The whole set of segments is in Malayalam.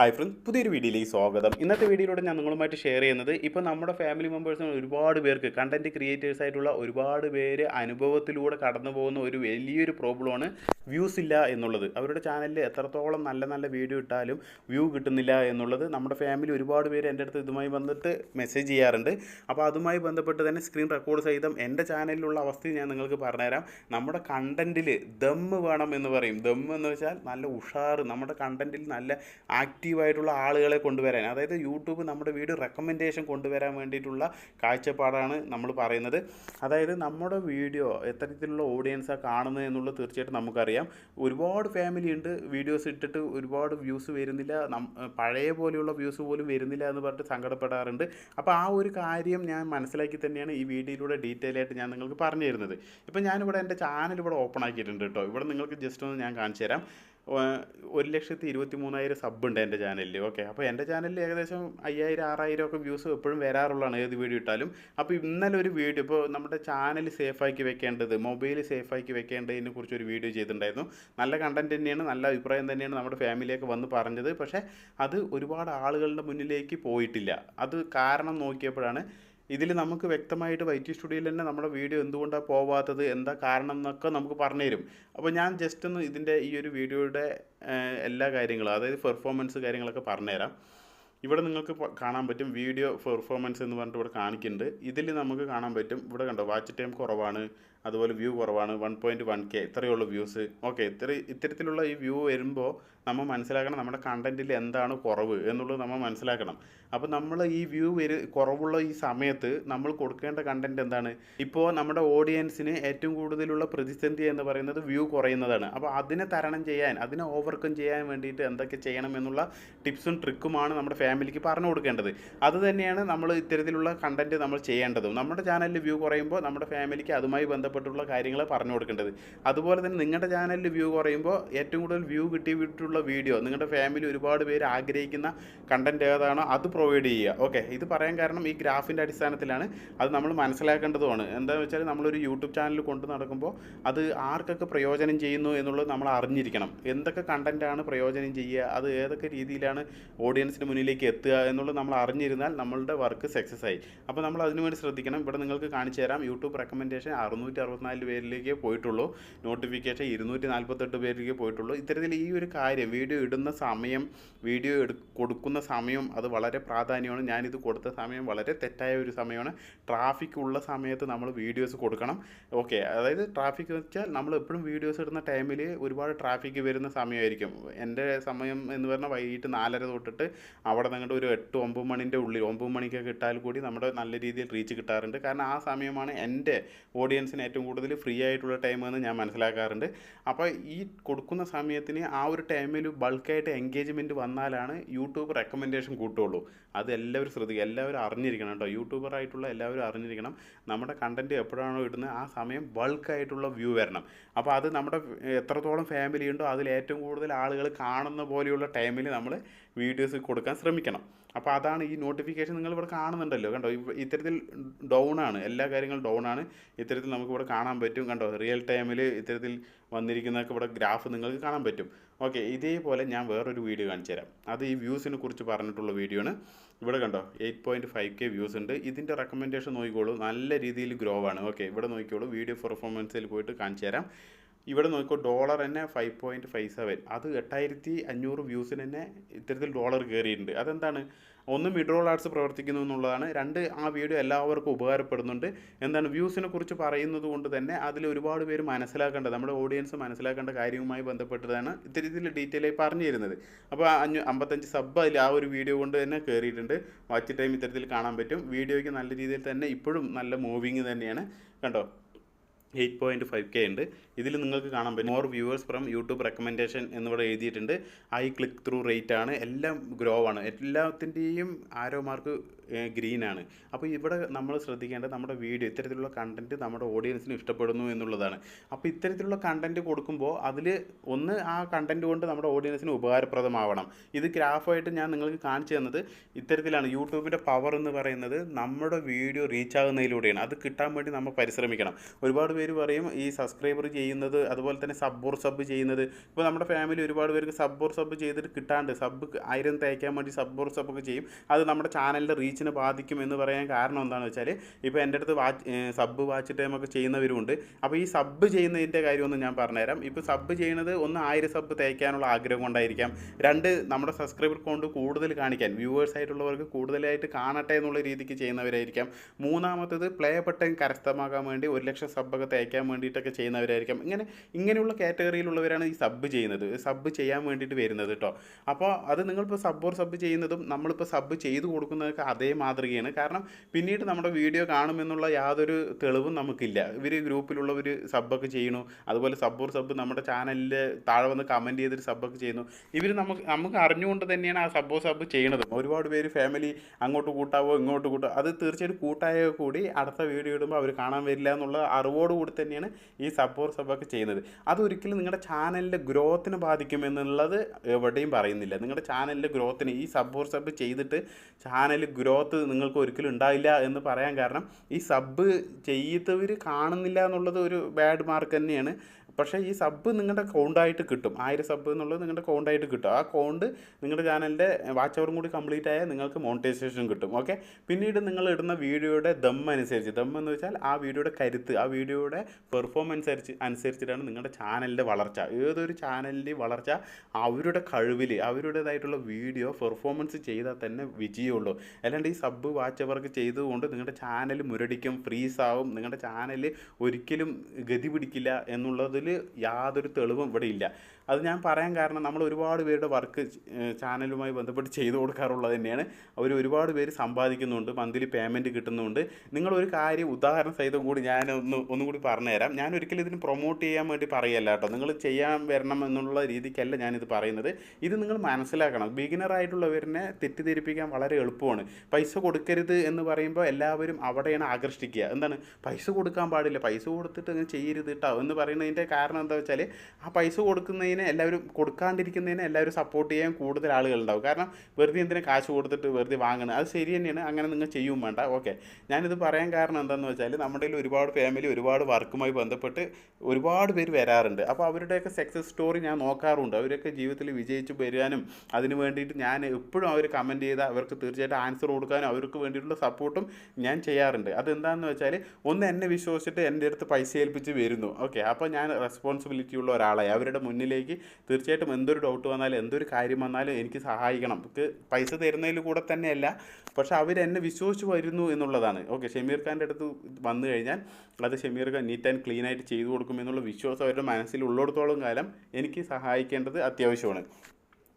ഹായ് ഫ്രണ്ട്സ് പുതിയൊരു വീഡിയോയിലേക്ക് സ്വാഗതം. ഇന്നത്തെ വീഡിയോയിലൂടെ ഞാൻ നിങ്ങളുമായിട്ട് ഷെയർ ചെയ്യുന്നത് ഇപ്പോൾ നമ്മുടെ ഫാമിലി മെമ്പേഴ്സിന് ഒരുപാട് പേർക്ക് കണ്ടന്റ് ക്രിയേറ്റേഴ്സ് ആയിട്ടുള്ള ഒരുപാട് പേര് അനുഭവത്തിലൂടെ കടന്നു പോകുന്ന ഒരു വലിയൊരു പ്രോബ്ലമാണ് വ്യൂസ് ഇല്ല എന്നുള്ളത്. അവരുടെ ചാനലിൽ എത്രത്തോളം നല്ല നല്ല വീഡിയോ ഇട്ടാലും വ്യൂ കിട്ടുന്നില്ല എന്നുള്ളത് നമ്മുടെ ഫാമിലി ഒരുപാട് പേര് എന്റെ അടുത്ത് ഇതുമായി വന്നിട്ട് മെസ്സേജ് ചെയ്യാറുണ്ട്. അപ്പോൾ അതുമായി ബന്ധപ്പെട്ട് തന്നെ സ്ക്രീൻ റെക്കോർഡ് സഹിതം എന്റെ ചാനലിലുള്ള അവസ്ഥ ഞാൻ നിങ്ങൾക്ക് പറഞ്ഞുതരാം. നമ്മുടെ കണ്ടന്റിൽ ദമ്മ് വേണം എന്ന് പറയും. ദമ്മ് എന്ന് വെച്ചാൽ നല്ല ഉഷാറ് നമ്മുടെ കണ്ടന്റിൽ നല്ല ആക്റ്റീവായിട്ടുള്ള ആളുകളെ കൊണ്ടുവരാൻ അതായത് യൂട്യൂബ് നമ്മുടെ വീഡിയോ റെക്കമെൻഡേഷൻ കൊണ്ടുവരാൻ വേണ്ടിയിട്ടുള്ള കാഴ്ചപ്പാടാണ് നമ്മൾ പറയുന്നത്. അതായത് നമ്മുടെ വീഡിയോ എത്തരത്തിലുള്ള ഓഡിയൻസാണ് കാണുന്നത് എന്നുള്ളത് തീർച്ചയായിട്ടും നമുക്കറിയാം. ഒരുപാട് ഫാമിലി ഉണ്ട് വീഡിയോസ് ഇട്ടിട്ട് ഒരുപാട് വ്യൂസ് വരുന്നില്ല പഴയ പോലെയുള്ള വ്യൂസ് പോലും വരുന്നില്ല എന്ന് പറഞ്ഞിട്ട് സങ്കടപ്പെടാറുണ്ട്. അപ്പോൾ ആ ഒരു കാര്യം ഞാൻ മനസ്സിലാക്കി തന്നെയാണ് ഈ വീഡിയോയിലൂടെ ഡീറ്റെയിൽ ആയിട്ട് ഞാൻ നിങ്ങൾക്ക് പറഞ്ഞു തരുന്നത് ഇപ്പോൾ ഞാനിവിടെ എന്റെ ചാനൽ ഇവിടെ ഓപ്പൺ ആക്കിയിട്ടുണ്ട് കേട്ടോ. ഇവിടെ നിങ്ങൾക്ക് ജസ്റ്റ് ഒന്ന് ഞാൻ കാണിച്ചു തരാം ഒരു ലക്ഷത്തി ഇരുപത്തി മൂന്നായിരം സബ് ഉണ്ട് എന്റെ ചാനലിൽ ഓക്കെ അപ്പോൾ എന്റെ ചാനലിൽ ഏകദേശം അയ്യായിരം ആറായിരം ഒക്കെ വ്യൂസ് എപ്പോഴും വരാറുള്ളതാണ് ഏത് വീഡിയോ ഇട്ടാലും. അപ്പോൾ ഇന്നലെ ഒരു വീഡിയോ ഇപ്പോൾ നമ്മുടെ ചാനൽ സേഫാക്കി വെക്കേണ്ടത് മൊബൈൽ സേഫാക്കി വെക്കേണ്ടതിനെ കുറിച്ച് ഒരു വീഡിയോ ചെയ്തിട്ടുണ്ടായിരുന്നു. നല്ല കണ്ടന്റ് തന്നെയാണ് നല്ല അഭിപ്രായം തന്നെയാണ് നമ്മുടെ ഫാമിലിയൊക്കെ വന്ന് പറഞ്ഞത്. പക്ഷേ അത് ഒരുപാട് ആളുകളുടെ മുന്നിലേക്ക് പോയിട്ടില്ല. അത് കാരണം നോക്കിയപ്പോഴാണ് ഇതിൽ നമുക്ക് വ്യക്തമായിട്ട് വൈറ്റി സ്റ്റുഡിയോയിൽ തന്നെ നമ്മുടെ വീഡിയോ എന്തുകൊണ്ടാണ് പോവാത്തത് എന്താ കാരണം എന്നൊക്കെ നമുക്ക് പറഞ്ഞു തരും അപ്പോൾ ഞാൻ ജസ്റ്റ് ഒന്ന് ഇതിന്റെ ഈ ഒരു വീഡിയോയുടെ എല്ലാ കാര്യങ്ങളും അതായത് പെർഫോമൻസ് കാര്യങ്ങളൊക്കെ പറഞ്ഞുതരാം. ഇവിടെ നിങ്ങൾക്ക് കാണാൻ പറ്റും വീഡിയോ പെർഫോമൻസ് എന്ന് പറഞ്ഞിട്ട് ഇവിടെ കാണിക്കുന്നുണ്ട്. ഇതിൽ നമുക്ക് കാണാൻ പറ്റും ഇവിടെ കണ്ടോ വാച്ച് ടൈം കുറവാണ് അതുപോലെ വ്യൂ കുറവാണ് വൺ പോയിന്റ് വൺ കെ ഇത്രയുള്ള വ്യൂസ് ഓക്കെ ഇത്ര ഇത്തരത്തിലുള്ള ഈ വ്യൂ വരുമ്പോൾ നമ്മൾ മനസ്സിലാക്കണം നമ്മുടെ കണ്ടന്റിൽ എന്താണ് കുറവ് എന്നുള്ളത് നമ്മൾ മനസ്സിലാക്കണം. അപ്പോൾ നമ്മൾ ഈ വ്യൂ വരു കുറവുള്ള ഈ സമയത്ത് നമ്മൾ കൊടുക്കേണ്ട കണ്ടന്റ് എന്താണ്? ഇപ്പോൾ നമ്മുടെ ഓഡിയൻസിന് ഏറ്റവും കൂടുതലുള്ള പ്രതിസന്ധി എന്ന് പറയുന്നത് വ്യൂ കുറയുന്നതാണ്. അപ്പോൾ അതിനെ തരണം ചെയ്യാൻ അതിനെ ഓവർകം ചെയ്യാൻ വേണ്ടിയിട്ട് എന്തൊക്കെ ചെയ്യണം എന്നുള്ള ടിപ്സും ട്രിക്കുമാണ് നമ്മുടെ ഫാമിലിക്ക് പറഞ്ഞു കൊടുക്കേണ്ടത്. അത് തന്നെയാണ് നമ്മൾ ഇത്തരത്തിലുള്ള കണ്ടന്റ് നമ്മൾ ചെയ്യേണ്ടതും. നമ്മുടെ ചാനലിൽ വ്യൂ കുറയുമ്പോൾ നമ്മുടെ ഫാമിലിക്ക് അതുമായി ബന്ധപ്പെട്ടുള്ള കാര്യങ്ങൾ പറഞ്ഞു കൊടുക്കേണ്ടത്. അതുപോലെ തന്നെ നിങ്ങളുടെ ചാനലിൽ വ്യൂ കുറയുമ്പോൾ ഏറ്റവും കൂടുതൽ വ്യൂ കിട്ടിയിട്ടുള്ള വീഡിയോ നിങ്ങളുടെ ഫാമിലി ഒരുപാട് പേര് ആഗ്രഹിക്കുന്ന കണ്ടന്റ് ഏതാണോ അത് പ്രൊവൈഡ് ചെയ്യുക. ഓക്കെ ഇത് പറയാൻ കാരണം ഈ ഗ്രാഫിന്റെ അടിസ്ഥാനത്തിലാണ് അത് നമ്മൾ മനസ്സിലാക്കേണ്ടതുമാണ്. എന്താണെന്ന് വെച്ചാൽ നമ്മളൊരു യൂട്യൂബ് ചാനൽ കൊണ്ട് നടക്കുമ്പോൾ അത് ആർക്കൊക്കെ പ്രയോജനം ചെയ്യുന്നു എന്നുള്ളത് നമ്മൾ അറിഞ്ഞിരിക്കണം. എന്തൊക്കെ കണ്ടന്റാണ് പ്രയോജനം ചെയ്യുക അത് ഏതൊക്കെ രീതിയിലാണ് ഓഡിയൻസിന് മുന്നിലേക്ക് എത്തുക എന്നുള്ളത് നമ്മൾ അറിഞ്ഞിരുന്നാൽ നമ്മളുടെ വർക്ക് സക്സസ് ആയി. അപ്പോൾ നമ്മൾ അതിനു വേണ്ടി ശ്രദ്ധിക്കണം. ഇവിടെ നിങ്ങൾക്ക് കാണിച്ചു തരാം യൂട്യൂബ് റെക്കമെൻഡേഷൻ അറുന്നൂറ്റി അറുപത്തിനാല് പേരിലേക്ക് പോയിട്ടുള്ളൂ. നോട്ടിഫിക്കേഷൻ ഇരുന്നൂറ്റി നാൽപ്പത്തെട്ട് പേരിലേക്ക് പോയിട്ടുള്ളൂ. ഇത്തരത്തിൽ ഈ ഒരു കാര്യം വീഡിയോ ഇടുന്ന സമയം വീഡിയോ എടു കൊടുക്കുന്ന സമയം അത് വളരെ പ്രാധാന്യമാണ്. ഞാനിത് കൊടുത്ത സമയം വളരെ തെറ്റായ ഒരു സമയമാണ്. ട്രാഫിക് ഉള്ള സമയത്ത് നമ്മൾ വീഡിയോസ് കൊടുക്കണം. ഓക്കെ അതായത് ട്രാഫിക് വെച്ചാൽ നമ്മൾ എപ്പോഴും വീഡിയോസ് ഇടുന്ന ടൈമിൽ ഒരുപാട് ട്രാഫിക് വരുന്ന സമയമായിരിക്കും. എന്റെ സമയം എന്ന് പറഞ്ഞാൽ വൈകിട്ട് നാലര തൊട്ടിട്ട് അവിടെ നിങ്ങളുടെ ഒരു എട്ട് ഒമ്പത് മണിന്റെ ഉള്ളിൽ ഒമ്പത് മണിക്കൊക്കെ ഇട്ടാൽ കൂടി നമ്മുടെ നല്ല രീതിയിൽ റീച്ച് കിട്ടാറുണ്ട്. കാരണം ആ സമയമാണ് എന്റെ ഓഡിയൻസിന് ഏറ്റവും കൂടുതൽ ഫ്രീ ആയിട്ടുള്ള ടൈം എന്ന് ഞാൻ മനസ്സിലാക്കാറുണ്ട്. അപ്പോൾ ഈ കൊടുക്കുന്ന സമയത്തിന് ആ ഒരു ടൈമിൽ ബൾക്കായിട്ട് എൻഗേജ്മെന്റ് വന്നാലാണ് യൂട്യൂബ് റെക്കമെൻഡേഷൻ കൂട്ടുള്ളൂ അത് എല്ലാവരും ശ്രദ്ധിക്കുക എല്ലാവരും അറിഞ്ഞിരിക്കണം കേട്ടോ. യൂട്യൂബറായിട്ടുള്ള എല്ലാവരും അറിഞ്ഞിരിക്കണം. നമ്മുടെ കണ്ടന്റ് എപ്പോഴാണോ ഇടുന്നത് ആ സമയം ബൾക്കായിട്ടുള്ള വ്യൂ വരണം. അപ്പോൾ അത് നമ്മുടെ എത്രത്തോളം ഫാമിലി ഉണ്ടോ അതിൽ ഏറ്റവും കൂടുതൽ ആളുകൾ കാണുന്ന പോലെയുള്ള ടൈമിൽ നമ്മൾ വീഡിയോസ് കൊടുക്കാൻ ശ്രമിക്കണം. അപ്പോൾ അതാണ് ഈ നോട്ടിഫിക്കേഷൻ നിങ്ങൾ ഇവിടെ കാണുന്നുണ്ടല്ലോ. കണ്ടോ? ഇത്തരത്തിൽ ഡൗൺ ആണ്. എല്ലാ കാര്യങ്ങളും ഡൗൺ ആണ്. ഇത്തരത്തിൽ നമുക്ക് ഇവിടെ കാണാൻ പറ്റും. കണ്ടോ? റിയൽ ടൈമിൽ ഇത്തരത്തിൽ വന്നിരിക്കുന്നതൊക്കെ ഇവിടെ ഗ്രാഫ് നിങ്ങൾക്ക് കാണാൻ പറ്റും. ഓക്കെ ഇതേപോലെ ഞാൻ വേറൊരു വീഡിയോ കാണിച്ചു തരാം അത് ഈ വ്യൂസിനെ കുറിച്ച് പറഞ്ഞിട്ടുള്ള വീഡിയോ ആണ് ഇവിടെ കണ്ടോ eight point five K views ഉണ്ട്. ഇതിന്റെ റെക്കമെൻഡേഷൻ നോക്കിക്കോളൂ. നല്ല രീതിയിൽ ഗ്രോ ആണ്. ഓക്കെ ഇവിടെ നോക്കിക്കോളൂ. വീഡിയോ പെർഫോമൻസിൽ പോയിട്ട് കാണിച്ചു തരാം ഇവിടെ നോക്കിക്കോ ഡോളർ തന്നെ ഫൈവ് പോയിന്റ് ഫൈവ് സെവൻ അത് എട്ടായിരത്തി അഞ്ഞൂറ് വ്യൂസിന് തന്നെ ഇത്തരത്തിൽ ഡോളർ കയറിയിട്ടുണ്ട്. അതെന്താണ്? ഒന്ന് മിഡ്രോൾ ആർട്സ് പ്രവർത്തിക്കുന്നു എന്നുള്ളതാണ്. രണ്ട് ആ വീഡിയോ എല്ലാവർക്കും ഉപകാരപ്പെടുന്നുണ്ട്. എന്താണ് വ്യൂസിനെ കുറിച്ച് പറയുന്നത് കൊണ്ട് തന്നെ അതിൽ ഒരുപാട് പേര് മനസ്സിലാക്കേണ്ടത് നമ്മുടെ ഓഡിയൻസ് മനസ്സിലാക്കേണ്ട കാര്യവുമായി ബന്ധപ്പെട്ടതാണ് ഇത്തരത്തിൽ ഡീറ്റെയിൽ ആയി പറഞ്ഞു തരുന്നത് അപ്പോൾ അഞ്ഞൂ അമ്പത്തഞ്ച് സബ് അതിൽ ആ ഒരു വീഡിയോ കൊണ്ട് തന്നെ കയറിയിട്ടുണ്ട് വാച്ച് ടൈം ഇത്തരത്തിൽ കാണാൻ പറ്റും. വീഡിയോയ്ക്ക് നല്ല രീതിയിൽ തന്നെ ഇപ്പോഴും നല്ല മൂവിങ് തന്നെയാണ്. കണ്ടോ? എയ്റ്റ് പോയിന്റ് ഫൈവ് കെ ഉണ്ട്. ഇതിൽ നിങ്ങൾക്ക് കാണാൻ പറ്റും. More viewers from YouTube recommendation എന്നിവിടെ എഴുതിയിട്ടുണ്ട്. ഐ ക്ലിക്ക് ത്രൂ റേറ്റ് ആണ്. എല്ലാം ഗ്രോ ആണ്. എല്ലാത്തിന്റെയും ആരോ മാർക്ക് ഗ്രീൻ ആണ് അപ്പോൾ ഇവിടെ നമ്മൾ ശ്രദ്ധിക്കേണ്ടത് നമ്മുടെ വീഡിയോ ഇത്തരത്തിലുള്ള കണ്ടന്റ് നമ്മുടെ ഓഡിയൻസിന് ഇഷ്ടപ്പെടുന്നു എന്നുള്ളതാണ്. അപ്പോൾ ഇത്തരത്തിലുള്ള കണ്ടന്റ് കൊടുക്കുമ്പോൾ അതിൽ ഒന്ന് ആ കണ്ടന്റ് കൊണ്ട് നമ്മുടെ ഓഡിയൻസിന് ഉപകാരപ്രദമാവണം. ഇത് ഗ്രാഫായിട്ട് ഞാൻ നിങ്ങൾക്ക് കാണിച്ചു തന്നത് ഇത്തരത്തിലാണ് യൂട്യൂബിന്റെ പവർ എന്ന് പറയുന്നത് നമ്മുടെ വീഡിയോ റീച്ച് ആകുന്നതിലൂടെയാണ്. അത് കിട്ടാൻ വേണ്ടി നമ്മൾ പരിശ്രമിക്കണം. ഒരുപാട് പേര് പറയും ഈ സബ്സ്ക്രൈബർ ചെയ്യുന്നത് അതുപോലെ തന്നെ സബ്ബോർ സബ് ചെയ്യുന്നത്. ഇപ്പോൾ നമ്മുടെ ഫാമിലി ഒരുപാട് പേർക്ക് സബ്ബോർ സബ് ചെയ്തിട്ട് കിട്ടാണ്ട് സബ് ആയിരം തയ്ക്കാൻ വേണ്ടി സബ്ബോർ സബ് ഒക്കെ ചെയ്യും. അത് നമ്മുടെ ചാനലിന്റെ റീച്ചിനെ ബാധിക്കും എന്ന് പറയാൻ കാരണം എന്താണെന്ന് വെച്ചാൽ ഇപ്പോൾ എന്റെ അടുത്ത് വാച്ച് സബ് വാച്ച് ടൈമൊക്കെ ചെയ്യുന്നവരുമുണ്ട്. അപ്പോൾ ഈ സബ് ചെയ്യുന്നതിന്റെ കാര്യമൊന്ന് ഞാൻ പറഞ്ഞുതരാം. ഇപ്പോൾ സബ്ബ് ചെയ്യുന്നത് ഒന്ന് ആയിരം സബ്ബ് തയ്ക്കാനുള്ള ആഗ്രഹം കൊണ്ടായിരിക്കാം. രണ്ട് നമ്മുടെ സബ്സ്ക്രൈബർ കൊണ്ട് കൂടുതൽ കാണിക്കാൻ വ്യൂവേഴ്സ് ആയിട്ടുള്ളവർക്ക് കൂടുതലായിട്ട് കാണട്ടെ എന്നുള്ള രീതിക്ക് ചെയ്യുന്നവരായിരിക്കാം. മൂന്നാമത്തത് പ്ലേ ബട്ടൺ കരസ്ഥമാക്കാൻ വേണ്ടി ഒരു ലക്ഷം സബ്ബൊക്കെ തയ്ക്കാൻ വേണ്ടിയിട്ടൊക്കെ ചെയ്യുന്നവരായിരിക്കാം. ഇങ്ങനെ ഇങ്ങനെയുള്ള കാറ്റഗറിയിലുള്ളവരാണ് ഈ സബ്ബ് ചെയ്യുന്നത്. സബ്ബ് ചെയ്യാൻ വേണ്ടിയിട്ട് വരുന്നത് കേട്ടോ. അപ്പോൾ അത് നിങ്ങളിപ്പോൾ സബ് ഓർ സബ് ചെയ്യുന്നതും നമ്മളിപ്പോൾ സബ്ബ് ചെയ്ത് കൊടുക്കുന്നതൊക്കെ അതേ മാതൃകയാണ്. കാരണം പിന്നീട് നമ്മുടെ വീഡിയോ കാണുമെന്നുള്ള യാതൊരു തെളിവും നമുക്കില്ല. ഇവർ ഗ്രൂപ്പിലുള്ളവർ സബ്ബൊക്കെ ചെയ്യണു അതുപോലെ സബ്ബൂർ ഓർ സബ് നമ്മുടെ ചാനലിൽ താഴെ വന്ന് കമന്റ് ചെയ്തിട്ട് സബ്ബൊക്കെ ചെയ്യുന്നു. ഇവർ നമുക്ക് നമുക്ക് അറിഞ്ഞുകൊണ്ട് തന്നെയാണ് ആ സബ്ബോ ഓർ സബ് ചെയ്യണത്. ഒരുപാട് പേര് ഫാമിലി അങ്ങോട്ട് കൂട്ടാവോ ഇങ്ങോട്ട് കൂട്ടാവോ അത് തീർച്ചയായിട്ടും കൂട്ടായോ കൂടി അടുത്ത വീഡിയോ ഇടുമ്പോൾ അവർ കാണാൻ വരില്ല എന്നുള്ള അറിവോട് കൂടി തന്നെയാണ് ഈ സബ്ബോർ ഓർ സബൊക്കെ ചെയ്യുന്നത്. അതൊരിക്കലും നിങ്ങളുടെ ചാനലിന്റെ ഗ്രോത്തിനെ ബാധിക്കുമെന്നുള്ളത് എവിടെയും പറയുന്നില്ല. നിങ്ങളുടെ ചാനലിന്റെ ഗ്രോത്തിന് ഈ സബ്ബോർ ഓർ സബ് ചെയ്തിട്ട് ചാനൽ ഗ്രോത്ത് നിങ്ങൾക്ക് ഒരിക്കലും ഉണ്ടാവില്ല എന്ന് പറയാൻ കാരണം ഈ സബ് ചെയ്തവർ കാണുന്നില്ല എന്നുള്ളത് ഒരു ബാഡ് മാർക്ക് തന്നെയാണ്. പക്ഷേ ഈ സബ് നിങ്ങളുടെ കൗണ്ടായിട്ട് കിട്ടും. ആയിരം സബ് എന്നുള്ളത് നിങ്ങളുടെ കൗണ്ടായിട്ട് കിട്ടും. ആ കൗണ്ട് നിങ്ങളുടെ ചാനലിന്റെ വാച്ച് അവറും കൂടി കംപ്ലീറ്റ് ആയാൽ നിങ്ങൾക്ക് മോണിറ്റൈസേഷൻ കിട്ടും. ഓക്കെ പിന്നീട് നിങ്ങൾ ഇടുന്ന വീഡിയോയുടെ ദം അനുസരിച്ച്. ദം എന്ന് വെച്ചാൽ ആ വീഡിയോയുടെ കരുത്ത് ആ വീഡിയോയുടെ പെർഫോമൻസ് അനുസരിച്ച് അനുസരിച്ചിട്ടാണ് നിങ്ങളുടെ ചാനലിന്റെ വളർച്ച. ഏതൊരു ചാനലിന്റെ വളർച്ച അവരുടെ കഴിവിൽ അവരുടേതായിട്ടുള്ള വീഡിയോ പെർഫോമൻസ് ചെയ്താൽ തന്നെ വിജയമുള്ളൂ. അല്ലാണ്ട് ഈ സബ് വാച്ച് അവർക്ക് ചെയ്തുകൊണ്ട് നിങ്ങളുടെ ചാനൽ മുരടിക്കും ഫ്രീസാവും നിങ്ങളുടെ ചാനൽ ഒരിക്കലും ഗതി പിടിക്കില്ല എന്നുള്ളതിൽ യാതൊരു തെളിവും ഇവിടെ ഇല്ല. അത് ഞാൻ പറയാൻ കാരണം നമ്മൾ ഒരുപാട് പേരുടെ വർക്ക് ചാനലുമായി ബന്ധപ്പെട്ട് ചെയ്തു കൊടുക്കാറുള്ളത് തന്നെയാണ്. അവർ ഒരുപാട് പേര് സമ്പാദിക്കുന്നുണ്ട് മന്ത്ലി പേയ്മെന്റ് കിട്ടുന്നുണ്ട്. നിങ്ങളൊരു കാര്യം ഉദാഹരണ സഹിതം കൂടി ഞാൻ ഒന്ന് ഒന്നും കൂടി പറഞ്ഞുതരാം. ഞാൻ ഒരിക്കലും ഇതിന് പ്രൊമോട്ട് ചെയ്യാൻ വേണ്ടി പറയല്ല കേട്ടോ. നിങ്ങൾ ചെയ്യാൻ വരണം എന്നുള്ള രീതിക്കല്ല ഞാനിത് പറയുന്നത്. ഇത് നിങ്ങൾ മനസ്സിലാക്കണം. ബിഗിനർ ആയിട്ടുള്ളവരിനെ തെറ്റിദ്ധരിപ്പിക്കാൻ വളരെ എളുപ്പമാണ്. പൈസ കൊടുക്കരുത് എന്ന് പറയുമ്പോൾ എല്ലാവരും അവിടെയാണ് ആകർഷിക്കുക. എന്താണ്? പൈസ കൊടുക്കാൻ പാടില്ല. പൈസ കൊടുത്തിട്ട് അങ്ങനെ ചെയ്യരുത് കേട്ടോ എന്ന് പറയുന്നതിന്റെ കാരണം എന്താ വെച്ചാൽ ആ പൈസ കൊടുക്കുന്നതിന് എല്ലാവരും കൊടുക്കാണ്ടിരിക്കുന്നതിന് എല്ലാവരും സപ്പോർട്ട് ചെയ്യാൻ കൂടുതൽ ആളുകളുണ്ടാവും. കാരണം വെറുതെ എന്തിനാ കാശ് കൊടുത്തിട്ട് വെറുതെ വാങ്ങണം അത് ശരി തന്നെയാണ്. അങ്ങനെ നിങ്ങൾ ചെയ്യും വേണ്ട. ഓക്കെ ഞാനിത് പറയാൻ കാരണം എന്താണെന്ന് വെച്ചാൽ നമ്മുടെ ഒരുപാട് ഫാമിലി ഒരുപാട് വർക്കുമായി ബന്ധപ്പെട്ട് ഒരുപാട് പേര് വരാറുണ്ട്. അപ്പോൾ അവരുടെയൊക്കെ സക്സസ് സ്റ്റോറി ഞാൻ നോക്കാറുണ്ട്. അവരൊക്കെ ജീവിതത്തിൽ വിജയിച്ച് വരാനും അതിന് വേണ്ടിയിട്ട് ഞാൻ എപ്പോഴും അവർ കമന്റ് ചെയ്താൽ അവർക്ക് തീർച്ചയായിട്ടും ആൻസർ കൊടുക്കാനും അവർക്ക് വേണ്ടിയിട്ടുള്ള സപ്പോർട്ടും ഞാൻ ചെയ്യാറുണ്ട്. അതെന്താണെന്ന് വെച്ചാൽ ഒന്ന് എന്നെ വിശ്വസിച്ചിട്ട് എന്റെ അടുത്ത് പൈസ ഏൽപ്പിച്ച് വരുന്നു. ഓക്കെ അപ്പോൾ ഞാൻ റെസ്പോൺസിബിലിറ്റി ഉള്ള ഒരാളായി. അവരുടെ മുന്നിലേക്ക് തീർച്ചയായിട്ടും എന്തൊരു ഡൗട്ട് വന്നാലും എന്തൊരു കാര്യം വന്നാലും എനിക്ക് സഹായിക്കണം. എനിക്ക് പൈസ തരുന്നതിൽ കൂടെ തന്നെയല്ല പക്ഷെ അവരെന്നെ വിശ്വസിച്ച് വരുന്നു എന്നുള്ളതാണ്. ഓക്കെ ഷമീർ ഖാന്റെ അടുത്ത് വന്നു കഴിഞ്ഞാൽ അത് Shameer Khan neat and clean ആയിട്ട് ചെയ്തു കൊടുക്കുമെന്നുള്ള വിശ്വാസം അവരുടെ മനസ്സിൽ ഉള്ളിടത്തോളം കാലം എനിക്ക് സഹായിക്കേണ്ടത് അത്യാവശ്യമാണ്.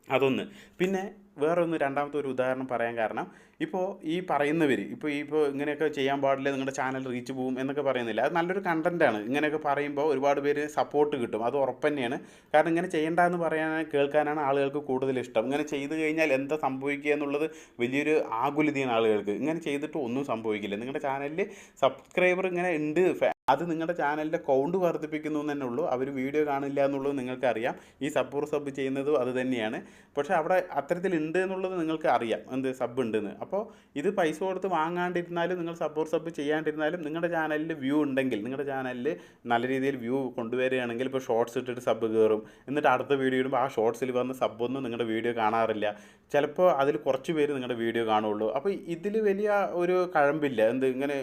അതൊന്ന്. പിന്നെ വേറെ ഒന്ന് രണ്ടാമത്തെ ഒരു ഉദാഹരണം പറയാൻ കാരണം ഇപ്പോൾ ഈ പറയുന്നവർ ഇപ്പോൾ ഇപ്പോൾ ഇങ്ങനെയൊക്കെ ചെയ്യാൻ പാടില്ല നിങ്ങളുടെ ചാനൽ റീച്ച് പോവും എന്നൊക്കെ പറയുന്നില്ല. അത് നല്ലൊരു കണ്ടന്റാണ് ഇങ്ങനെയൊക്കെ പറയുമ്പോൾ ഒരുപാട് പേര് സപ്പോർട്ട് കിട്ടും. അത് ഉറപ്പ് തന്നെയാണ് കാരണം ഇങ്ങനെ ചെയ്യേണ്ടതെന്ന് പറയാൻ കേൾക്കാനാണ് ആളുകൾക്ക് കൂടുതൽ ഇഷ്ടം. ഇങ്ങനെ ചെയ്തു കഴിഞ്ഞാൽ എന്താ സംഭവിക്കുക എന്നുള്ളത് വലിയൊരു ആകുലതയാണ് ആളുകൾക്ക്. ഇങ്ങനെ ചെയ്തിട്ട് ഒന്നും സംഭവിക്കില്ല. നിങ്ങളുടെ ചാനലിൽ സബ്സ്ക്രൈബർ ഇങ്ങനെ ഉണ്ട്. അത് നിങ്ങളുടെ ചാനലിന്റെ കൗണ്ട് വർദ്ധിപ്പിക്കുന്നു തന്നെ ഉള്ളൂ. അവർ വീഡിയോ കാണില്ല എന്നുള്ളത് നിങ്ങൾക്കറിയാം. ഈ സബ്ബൂർ സബ് ചെയ്യുന്നതും അത് തന്നെയാണ്. പക്ഷേ അവിടെ അത്തരത്തിലുണ്ട് എന്നുള്ളത് നിങ്ങൾക്ക് അറിയാം എന്ത് സബ് ഉണ്ടെന്ന്. അപ്പോൾ ഇത് പൈസ കൊടുത്ത് വാങ്ങാണ്ടിരുന്നാലും നിങ്ങൾ സബ്ബൂർ സബ് ചെയ്യാണ്ടിരുന്നാലും നിങ്ങളുടെ ചാനലിൽ വ്യൂ ഉണ്ടെങ്കിൽ നിങ്ങളുടെ ചാനലിൽ നല്ല രീതിയിൽ വ്യൂ കൊണ്ടുവരികയാണെങ്കിൽ ഇപ്പോൾ ഷോർട്സ് ഇട്ടിട്ട് സബ് കയറും എന്നിട്ട് അടുത്ത വീഡിയോ ഇടുമ്പോൾ ആ ഷോർട്സിൽ വന്ന സബ്ബൊന്നും നിങ്ങളുടെ വീഡിയോ കാണാറില്ല. ചിലപ്പോൾ അതിൽ കുറച്ച് പേര് നിങ്ങളുടെ വീഡിയോ കാണുള്ളൂ അപ്പോൾ ഇതിൽ വലിയ ഒരു കഴമ്പില്ല. എന്ത് ഇങ്ങനെ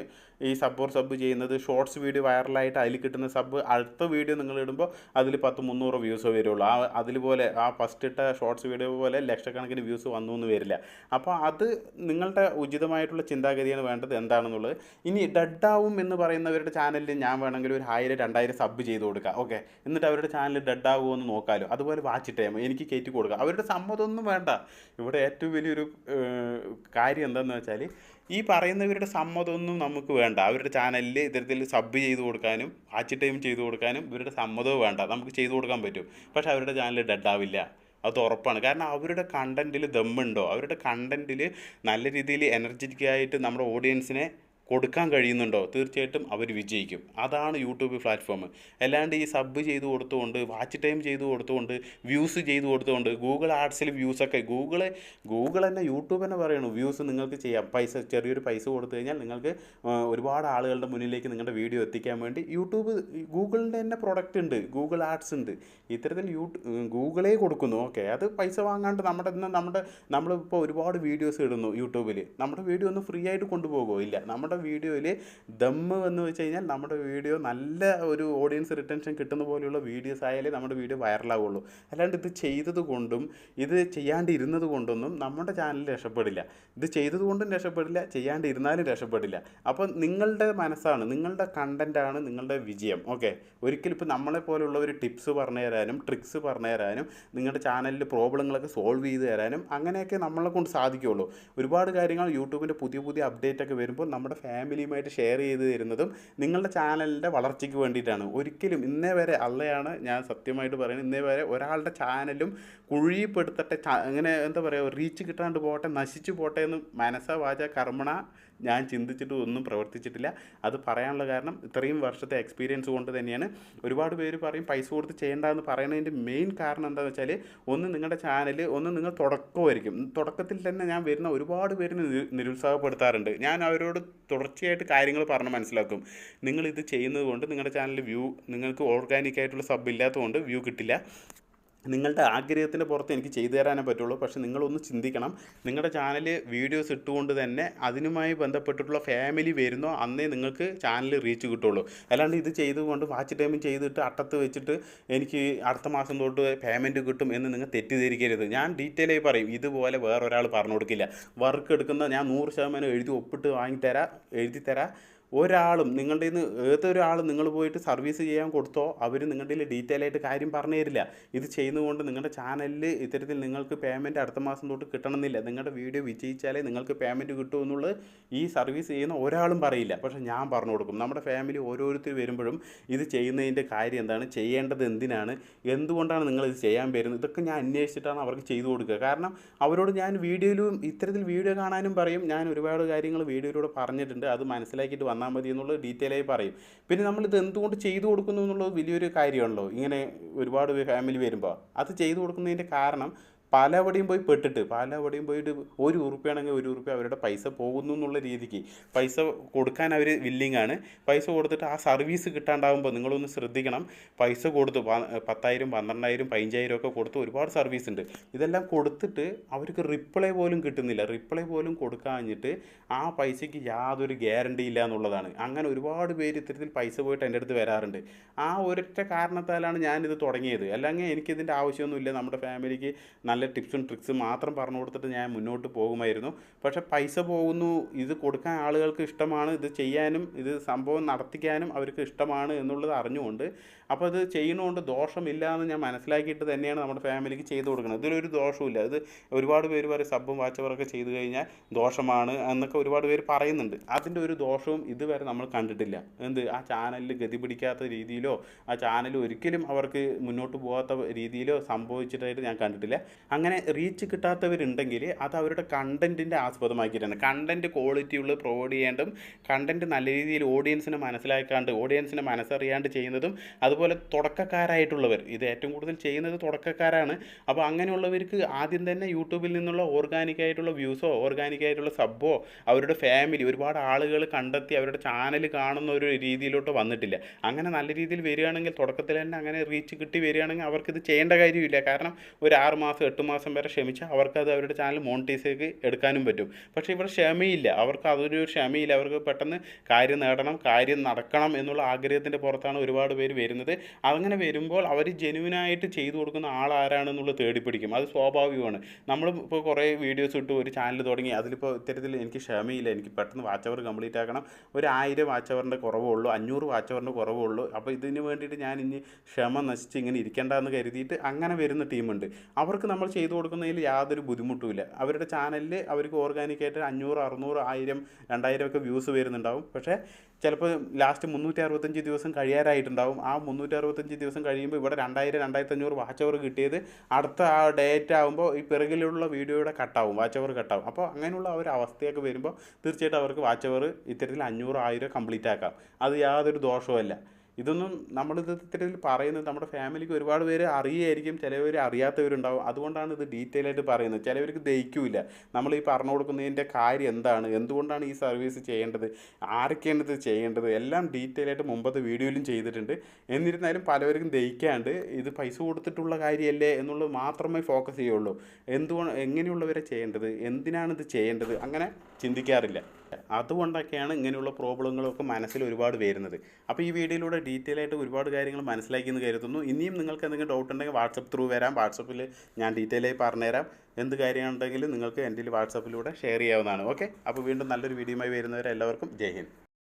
ഈ സബ് ഓർ സബ് ചെയ്യുന്നത് ഷോർട്സ് വീഡിയോ വൈറലായിട്ട് അതിൽ കിട്ടുന്ന സബ് അടുത്ത വീഡിയോ നിങ്ങൾ ഇടുമ്പോൾ അതിൽ പത്ത് മുന്നൂറ് വ്യൂസ് വരുള്ളൂ. ആ അതിൽ പോലെ ആ ഫസ്റ്റ് ഇട്ട ഷോർട്സ് വീഡിയോ പോലെ ലക്ഷക്കണക്കിന് വ്യൂസ് വന്നു എന്ന് വരില്ല. അപ്പോൾ അത് നിങ്ങളുടെ ഉചിതമായിട്ടുള്ള ചിന്താഗതിയാണ് വേണ്ടത് എന്താണെന്നുള്ളത്. ഇനി ഡഡാവും എന്ന് പറയുന്നവരുടെ ചാനലിൽ ഞാൻ വേണമെങ്കിൽ ഒരു ആയിരം രണ്ടായിരം സബ് ചെയ്ത് കൊടുക്കാം. ഓക്കെ എന്നിട്ട് അവരുടെ ചാനൽ ഡഡാവുമോ എന്ന് നോക്കാമല്ലോ അതുപോലെ വാച്ച് എനിക്ക് കയറ്റി കൊടുക്കാം. അവരുടെ സമ്മതമൊന്നും വേണ്ട. ഇവിടെ ഏറ്റവും വലിയൊരു കാര്യം എന്താണെന്ന് വെച്ചാൽ ഈ പറയുന്നവരുടെ സമ്മതമൊന്നും നമുക്ക് വേണ്ട. അവരുടെ ചാനലിൽ ഇത്തരത്തിൽ സബ് ചെയ്ത് കൊടുക്കാനും വാച്ച് ടൈം ചെയ്ത് കൊടുക്കാനും ഇവരുടെ സമ്മതവും വേണ്ട. നമുക്ക് ചെയ്തു കൊടുക്കാൻ പറ്റും. പക്ഷേ അവരുടെ ചാനൽ ഡെഡ് ആവില്ല. അത് ഉറപ്പാണ്. കാരണം അവരുടെ കണ്ടന്റിൽ ദമ്മുണ്ടോ അവരുടെ കണ്ടന്റിൽ നല്ല രീതിയിൽ എനർജറ്റിക് ആയിട്ട് നമ്മുടെ ഓഡിയൻസിനെ കൊടുക്കാൻ കഴിയുന്നുണ്ടോ? തീർച്ചയായിട്ടും അവർ വിജയിക്കും. അതാണ് യൂട്യൂബ് പ്ലാറ്റ്ഫോം. അല്ലാണ്ട് ഈ സബ് ചെയ്ത് കൊടുത്തുകൊണ്ട് വാച്ച് ടൈം ചെയ്ത് കൊടുത്തുകൊണ്ട് വ്യൂസ് ചെയ്ത് കൊടുത്തുകൊണ്ട് ഗൂഗിൾ വ്യൂസ് വ്യൂസൊക്കെ ഗൂഗിൾ ഗൂഗിൾ തന്നെ യൂട്യൂബ് തന്നെ പറയണു വ്യൂസ് നിങ്ങൾക്ക് ചെയ്യാം. പൈസ ചെറിയൊരു പൈസ കൊടുത്തു കഴിഞ്ഞാൽ നിങ്ങൾക്ക് ഒരുപാട് ആളുകളുടെ മുന്നിലേക്ക് നിങ്ങളുടെ വീഡിയോ എത്തിക്കാൻ വേണ്ടി യൂട്യൂബ് ഗൂഗിളിന്റെ തന്നെ പ്രൊഡക്റ്റ് ഉണ്ട് ഗൂഗിൾ ആർട്സ് ഉണ്ട്. ഇത്തരത്തിൽ യൂട്യൂ ഗൂഗിളേ കൊടുക്കുന്നു. ഓക്കെ അത് പൈസ വാങ്ങാണ്ട് നമ്മുടെ നമ്മുടെ നമ്മളിപ്പോൾ ഒരുപാട് വീഡിയോസ് ഇടുന്നു യൂട്യൂബിൽ നമ്മുടെ വീഡിയോ ഒന്ന് ഫ്രീ ആയിട്ട് കൊണ്ടുപോകുമോ ഇല്ല. നമ്മുടെ വീഡിയോയിൽ ദമ്മ് എന്ന് വെച്ച് കഴിഞ്ഞാൽ നമ്മുടെ വീഡിയോ നല്ല ഒരു ഓഡിയൻസ് റിട്ടൻഷൻ കിട്ടുന്ന പോലെയുള്ള വീഡിയോസ് ആയാലേ നമ്മുടെ വീഡിയോ വൈറലാവുള്ളൂ അല്ലാണ്ട് ഇത് ചെയ്തത് കൊണ്ടും ഇത് ചെയ്യാണ്ടിരുന്നത് കൊണ്ടൊന്നും നമ്മുടെ ചാനൽ രക്ഷപ്പെടില്ല. ഇത് ചെയ്തത് കൊണ്ടും രക്ഷപ്പെടില്ല ചെയ്യാണ്ടിരുന്നാലും രക്ഷപ്പെടില്ല. അപ്പോൾ നിങ്ങളുടെ മനസ്സാണ് നിങ്ങളുടെ കണ്ടന്റാണ് നിങ്ങളുടെ വിജയം. ഓക്കെ ഒരിക്കലും ഇപ്പോൾ നമ്മളെ ഒരു ടിപ്സ് പറഞ്ഞു തരാനും ട്രിക്സ് പറഞ്ഞു തരാനും നിങ്ങളുടെ ചാനലിൽ പ്രോബ്ലങ്ങളൊക്കെ സോൾവ് ചെയ്ത് തരാനും അങ്ങനെയൊക്കെ നമ്മളെ കൊണ്ട് സാധിക്കുകയുള്ളൂ ഒരുപാട് കാര്യങ്ങൾ യൂട്യൂബിന്റെ പുതിയ പുതിയ അപ്ഡേറ്റ് ഒക്കെ വരുമ്പോൾ നമ്മുടെ ഫാമിലിയുമായിട്ട് ഷെയർ ചെയ്ത് തരുന്നതും നിങ്ങളുടെ ചാനലിന്റെ വളർച്ചയ്ക്ക് വേണ്ടിയിട്ടാണ്. ഒരിക്കലും ഇന്നേ വരെ അള്ളയാണ് ഞാൻ സത്യമായിട്ട് പറയുന്നത്. ഇന്നേ വരെ ഒരാളുടെ ചാനലും കുഴിപ്പെടുത്തട്ടെ അങ്ങനെ എന്താ പറയുക റീച്ച് കിട്ടാണ്ട് പോട്ടെ നശിച്ചു പോട്ടെ എന്ന് മനസ്സ വാച കർമ്മണ ഞാൻ ചിന്തിച്ചിട്ട് ഒന്നും പ്രവർത്തിച്ചിട്ടില്ല. അത് പറയാനുള്ള കാരണം ഇത്രയും വർഷത്തെ എക്സ്പീരിയൻസ് കൊണ്ട് തന്നെയാണ്. ഒരുപാട് പേര് പറയും പൈസ കൊടുത്ത് ചെയ്യേണ്ടതെന്ന് പറയുന്നതിന്റെ മെയിൻ കാരണം എന്താണെന്ന് വെച്ചാൽ ഒന്ന് നിങ്ങളുടെ ചാനൽ ഒന്ന് നിങ്ങൾ തുടക്കമായിരിക്കും. തുടക്കത്തിൽ തന്നെ ഞാൻ വരുന്ന ഒരുപാട് പേരിനെ നിരുത്സാഹപ്പെടുത്താറുണ്ട്. ഞാൻ അവരോട് തുടർച്ചയായിട്ട് കാര്യങ്ങൾ പറഞ്ഞ് മനസ്സിലാക്കും. നിങ്ങൾ ഇത് ചെയ്യുന്നത് കൊണ്ട് നിങ്ങളുടെ ചാനലിൽ വ്യൂ നിങ്ങൾക്ക് ഓർഗാനിക് ആയിട്ടുള്ള സബ് ഇല്ലാത്തതുകൊണ്ട് വ്യൂ കിട്ടില്ല. നിങ്ങളുടെ ആഗ്രഹത്തിന്റെ പുറത്ത് എനിക്ക് ചെയ്തു തരാനേ പറ്റുള്ളൂ. പക്ഷേ നിങ്ങളൊന്ന് ചിന്തിക്കണം. നിങ്ങളുടെ ചാനൽ വീഡിയോസ് ഇട്ടുകൊണ്ട് തന്നെ അതിനുമായി ബന്ധപ്പെട്ടിട്ടുള്ള ഫാമിലി വരുന്നോ അന്നേ നിങ്ങൾക്ക് ചാനൽ റീച്ച് കിട്ടുള്ളൂ. അല്ലാണ്ട് ഇത് ചെയ്തുകൊണ്ട് വാച്ച് ടൈം ചെയ്തിട്ട് അട്ടത്ത് വെച്ചിട്ട് എനിക്ക് അടുത്ത മാസം തൊട്ട് പേയ്മെന്റ് കിട്ടും എന്ന് നിങ്ങൾ തെറ്റിദ്ധരിക്കരുത്. ഞാൻ ഡീറ്റെയിൽ ആയി പറയും. ഇതുപോലെ വേറൊരാൾ പറഞ്ഞു കൊടുക്കില്ല. വർക്ക് എടുക്കുന്ന ഞാൻ നൂറ് ശതമാനം എഴുതി ഒപ്പിട്ട് വാങ്ങിത്തരാം എഴുതി തരാം ഒരാളും നിങ്ങളുടെ നിന്ന് ഏതൊരാളും നിങ്ങൾ പോയിട്ട് സർവീസ് ചെയ്യാൻ കൊടുത്തോ അവർ നിങ്ങളുടെ ഡീറ്റെയിൽ ആയിട്ട് കാര്യം പറഞ്ഞു തരില്ല. ഇത് ചെയ്യുന്നതുകൊണ്ട് നിങ്ങളുടെ ചാനലിൽ ഇത്തരത്തിൽ നിങ്ങൾക്ക് പേയ്മെന്റ് അടുത്ത മാസം തൊട്ട് കിട്ടണമെന്നില്ല. നിങ്ങളുടെ വീഡിയോ വിജയിച്ചാലേ നിങ്ങൾക്ക് പേയ്മെന്റ് കിട്ടൂ എന്നുള്ളത് ഈ സർവീസ് ചെയ്യുന്ന ഒരാളും പറയില്ല. പക്ഷേ ഞാൻ പറഞ്ഞു കൊടുക്കും നമ്മുടെ ഫാമിലി ഓരോരുത്തർ വരുമ്പോഴും ഇത് ചെയ്യുന്നതിന്റെ കാര്യം എന്താണ്? ചെയ്യേണ്ടത് എന്തിനാണ്? എന്തുകൊണ്ടാണ് നിങ്ങൾ ഇത് ചെയ്യാൻ വരുന്നത്? ഇതൊക്കെ ഞാൻ അന്വേഷിച്ചിട്ടാണ് അവർക്ക് ചെയ്തു കൊടുക്കുക. കാരണം അവരോട് ഞാൻ വീഡിയോയിലും ഇത്തരത്തിൽ വീഡിയോ കാണാനും പറയും. ഞാൻ ഒരുപാട് കാര്യങ്ങൾ വീഡിയോയിലൂടെ പറഞ്ഞിട്ടുണ്ട്. അത് മനസ്സിലാക്കിയിട്ട് വന്നാൽ മതി എന്നുള്ളത് ഡീറ്റെയിൽ ആയി പറയും. പിന്നെ നമ്മളിത് എന്തുകൊണ്ട് ചെയ്തു കൊടുക്കുന്നു എന്നുള്ളത് വലിയൊരു കാര്യമാണല്ലോ. ഇങ്ങനെ ഒരുപാട് ഫാമിലി വരുമ്പോൾ അത് ചെയ്തു കൊടുക്കുന്നതിന്റെ കാരണം പലവിടെയും പോയി പെട്ടിട്ട് പലവിടെയും പോയിട്ട് ഒരു ഉറുപ്പിയാണെങ്കിൽ ഒരു ഉറുപ്പി അവരുടെ പൈസ പോകുന്നു എന്നുള്ള രീതിക്ക് പൈസ കൊടുക്കാൻ അവർ വില്ലിങ് ആണ്. പൈസ കൊടുത്തിട്ട് ആ സർവീസ് കിട്ടാണ്ടാവുമ്പോൾ നിങ്ങളൊന്ന് ശ്രദ്ധിക്കണം. പൈസ കൊടുത്തു പത്തായിരം പന്ത്രണ്ടായിരം പതിനഞ്ചായിരം ഒക്കെ കൊടുത്ത് ഒരുപാട് സർവീസ് ഉണ്ട്. ഇതെല്ലാം കൊടുത്തിട്ട് അവർക്ക് റിപ്ലൈ പോലും കിട്ടുന്നില്ല. റിപ്ലൈ പോലും കൊടുക്കാഞ്ഞിട്ട് ആ പൈസയ്ക്ക് യാതൊരു ഗ്യാരണ്ടി ഇല്ല എന്നുള്ളതാണ്. അങ്ങനെ ഒരുപാട് പേര് ഇത്തരത്തിൽ പൈസ പോയിട്ട് എന്റെ അടുത്ത് വരാറുണ്ട്. ആ ഒരൊറ്റ കാരണത്താലാണ് ഞാനിത് തുടങ്ങിയത്. അല്ലെങ്കിൽ എനിക്കിതിന്റെ ആവശ്യമൊന്നുമില്ല. നമ്മുടെ ഫാമിലിക്ക് നല്ല ടിപ്സും ട്രിക്സും മാത്രം പറഞ്ഞു കൊടുത്തിട്ട് ഞാൻ മുന്നോട്ട് പോകുമായിരുന്നു. പക്ഷേ പൈസ പോകുന്നു ഇത് കൊടുക്കാൻ ആളുകൾക്ക് ഇഷ്ടമാണ് ഇത് ചെയ്യാനും ഇത് സംഭവം നടത്തിക്കാനും അവർക്ക് ഇഷ്ടമാണ് എന്നുള്ളത് അറിഞ്ഞുകൊണ്ട് അപ്പോൾ ഇത് ചെയ്യുന്നതുകൊണ്ട് ദോഷമില്ല എന്ന് ഞാൻ മനസ്സിലാക്കിയിട്ട് തന്നെയാണ് നമ്മുടെ ഫാമിലിക്ക് ചെയ്തു കൊടുക്കുന്നത്. ഇതിലൊരു ദോഷമില്ല ഇത് ഒരുപാട് പേര് പറയും സബും വാച്ചവറൊക്കെ ചെയ്തു കഴിഞ്ഞാൽ ദോഷമാണ് എന്നൊക്കെ ഒരുപാട് പേര് പറയുന്നുണ്ട്. അതിന്റെ ഒരു ദോഷവും ഇതുവരെ നമ്മൾ കണ്ടിട്ടില്ല. എന്ത്? ആ ചാനലിൽ ഗതി പിടിക്കാത്ത രീതിയിലോ ആ ചാനൽ ഒരിക്കലും അവർക്ക് മുന്നോട്ട് പോകാത്ത രീതിയിലോ സംഭവിച്ചിട്ടായിട്ട് ഞാൻ കണ്ടിട്ടില്ല. അങ്ങനെ റീച്ച് കിട്ടാത്തവരുണ്ടെങ്കിൽ അത് അവരുടെ കണ്ടന്റിന്റെ ആസ്പദമാക്കിയിട്ടാണ്. കണ്ടന്റ് ക്വാളിറ്റി ഉള്ള പ്രൊവൈഡ് ചെയ്യേണ്ടതും കണ്ടന്റ് നല്ല രീതിയിൽ ഓഡിയൻസിനെ മനസ്സിലാക്കാണ്ട് ഓഡിയൻസിനെ മനസ്സറിയാണ്ട് ചെയ്യുന്നതും അതുപോലെ തുടക്കക്കാരായിട്ടുള്ളവർ. ഇത് ഏറ്റവും കൂടുതൽ ചെയ്യുന്നത് തുടക്കക്കാരാണ്. അപ്പോൾ അങ്ങനെയുള്ളവർക്ക് ആദ്യം തന്നെ യൂട്യൂബിൽ നിന്നുള്ള ഓർഗാനിക് ആയിട്ടുള്ള വ്യൂസോ ഓർഗാനിക് ആയിട്ടുള്ള സബ്ബോ അവരുടെ ഫാമിലി ഒരുപാട് ആളുകൾ കണ്ടെത്തി അവരുടെ ചാനൽ കാണുന്ന ഒരു രീതിയിലോട്ട് വന്നിട്ടില്ല. അങ്ങനെ നല്ല രീതിയിൽ വരികയാണെങ്കിൽ തുടക്കത്തിൽ തന്നെ അങ്ങനെ റീച്ച് കിട്ടി വരികയാണെങ്കിൽ അവർക്കിത് ചെയ്യേണ്ട കാര്യമില്ല. കാരണം ഒരു ആറ് മാസം എട്ട് മാസം വരെ ക്ഷമിച്ചാൽ അവർക്കത് അവരുടെ ചാനൽ മോണിറ്റൈസേക്ക് എടുക്കാനും പറ്റും. പക്ഷേ ഇവിടെ ക്ഷമയില്ല. അവർക്ക് അതൊരു ക്ഷമയില്ല. അവർക്ക് പെട്ടെന്ന് കാര്യം നേടണം കാര്യം നടക്കണം എന്നുള്ള ആഗ്രഹത്തിന്റെ പുറത്താണ് ഒരുപാട് പേര് വരുന്നത്. അങ്ങനെ വരുമ്പോൾ അവർ ജെനുവിനായിട്ട് ചെയ്തു കൊടുക്കുന്ന ആൾ ആരാണെന്നുള്ളത് തേടിപ്പിടിക്കും അത് സ്വാഭാവികമാണ്. നമ്മൾ ഇപ്പോൾ കുറേ വീഡിയോസ് ഇട്ട് ഒരു ചാനൽ തുടങ്ങി. അതിലിപ്പോൾ ഇത്തരത്തിൽ എനിക്ക് ക്ഷമയില്ല. എനിക്ക് പെട്ടെന്ന് വാച്ച് അവർ കംപ്ലീറ്റ് ആക്കണം. ഒരു ആയിരം വാച്ച് അവറിന്റെ കുറവുള്ളൂ അഞ്ഞൂറ് വാച്ച് അവറിന്റെ കുറവുള്ളൂ അപ്പോൾ ഇതിന് വേണ്ടിയിട്ട് ഞാൻ ഇനി ക്ഷമ നശിച്ച് ഇങ്ങനെ ഇരിക്കേണ്ടെന്ന് കരുതിയിട്ട് അങ്ങനെ വരുന്ന ടീമുണ്ട്. അവർക്ക് നമ്മൾ ചെയ്തു കൊടുക്കുന്നതിൽ യാതൊരു ബുദ്ധിമുട്ടുമില്ല അവരുടെ ചാനലിൽ അവർക്ക് ഓർഗാനിക്കായിട്ട് അഞ്ഞൂറ് അറുന്നൂറ് ആയിരം രണ്ടായിരം ഒക്കെ വ്യൂസ് വരുന്നുണ്ടാവും. പക്ഷേ ചിലപ്പോൾ ലാസ്റ്റ് മുന്നൂറ്റി അറുപത്തഞ്ച് ദിവസം കഴിയാറായിട്ടുണ്ടാവും. ആ മുന്നൂറ്റി അറുപത്തഞ്ച് ദിവസം കഴിയുമ്പോൾ ഇവിടെ രണ്ടായിരം രണ്ടായിരത്തി അഞ്ഞൂറ് വാച്ച് അവർ കിട്ടിയത് അടുത്ത ആ ഡേറ്റ് ആകുമ്പോൾ ഈ പിറകിലുള്ള വീഡിയോയുടെ കട്ടാവും വാച്ച് അവർ കട്ടാവും അപ്പോൾ അങ്ങനെയുള്ള ഒരു അവസ്ഥയൊക്കെ വരുമ്പോൾ തീർച്ചയായിട്ടും അവർക്ക് വാച്ച് അവർ ഇത്തരത്തിൽ അഞ്ഞൂറ് ആയിരം കംപ്ലീറ്റ് ആക്കാം. അത് യാതൊരു ദോഷവുമല്ല. ഇതൊന്നും നമ്മളിത് ഇത്തരത്തിൽ പറയുന്നത് നമ്മുടെ ഫാമിലിക്ക് ഒരുപാട് പേര് അറിയായിരിക്കും ചിലവർ അറിയാത്തവരുണ്ടാവും. അതുകൊണ്ടാണ് ഇത് ഡീറ്റെയിൽ ആയിട്ട് പറയുന്നത്. ചിലവർക്ക് ദഹിക്കൂല നമ്മൾ ഈ പറഞ്ഞു കൊടുക്കുന്നതിന്റെ കാര്യം എന്താണ്? എന്തുകൊണ്ടാണ് ഈ സർവീസ് ചെയ്യേണ്ടത്? ആരൊക്കെയാണ് ഇത് ചെയ്യേണ്ടത്? എല്ലാം ഡീറ്റെയിൽ ആയിട്ട് മുമ്പത്തെ വീഡിയോയിലും ചെയ്തിട്ടുണ്ട്. എന്നിരുന്നാലും പലവർക്കും ദഹിക്കാണ്ട് ഇത് പൈസ കൊടുത്തിട്ടുള്ള കാര്യമല്ലേ എന്നുള്ളത് മാത്രമേ ഫോക്കസ് ചെയ്യുള്ളൂ. എന്തുകൊണ്ട് എങ്ങനെയുള്ളവരെ ചെയ്യേണ്ടത്? എന്തിനാണ് ഇത് ചെയ്യേണ്ടത്? അങ്ങനെ ചിന്തിക്കാറില്ല. അതുകൊണ്ടൊക്കെയാണ് ഇങ്ങനെയുള്ള പ്രോബ്ലങ്ങളൊക്കെ മനസ്സിൽ ഒരുപാട് വരുന്നത്. അപ്പോൾ ഈ വീഡിയോയിലൂടെ ഡീറ്റെയിൽ ആയിട്ട് ഒരുപാട് കാര്യങ്ങൾ മനസ്സിലാക്കി എന്ന് കരുതുന്നു. ഇനിയും നിങ്ങൾക്ക് എന്തെങ്കിലും ഡൗട്ട് ഉണ്ടെങ്കിൽ വാട്സപ്പ് ത്രൂ വരാം. വാട്സപ്പിൽ ഞാൻ ഡീറ്റെയിൽ ആയി പറഞ്ഞുതരാം. എന്ത് കാര്യമുണ്ടെങ്കിലും നിങ്ങൾക്ക് എന്റെ വാട്സപ്പിലൂടെ ഷെയർ ചെയ്യാവുന്നതാണ്. ഓക്കെ അപ്പോൾ വീണ്ടും നല്ലൊരു വീഡിയോയുമായി വരുന്നവരെ എല്ലാവർക്കും ജയ് ഹിന്ദ്.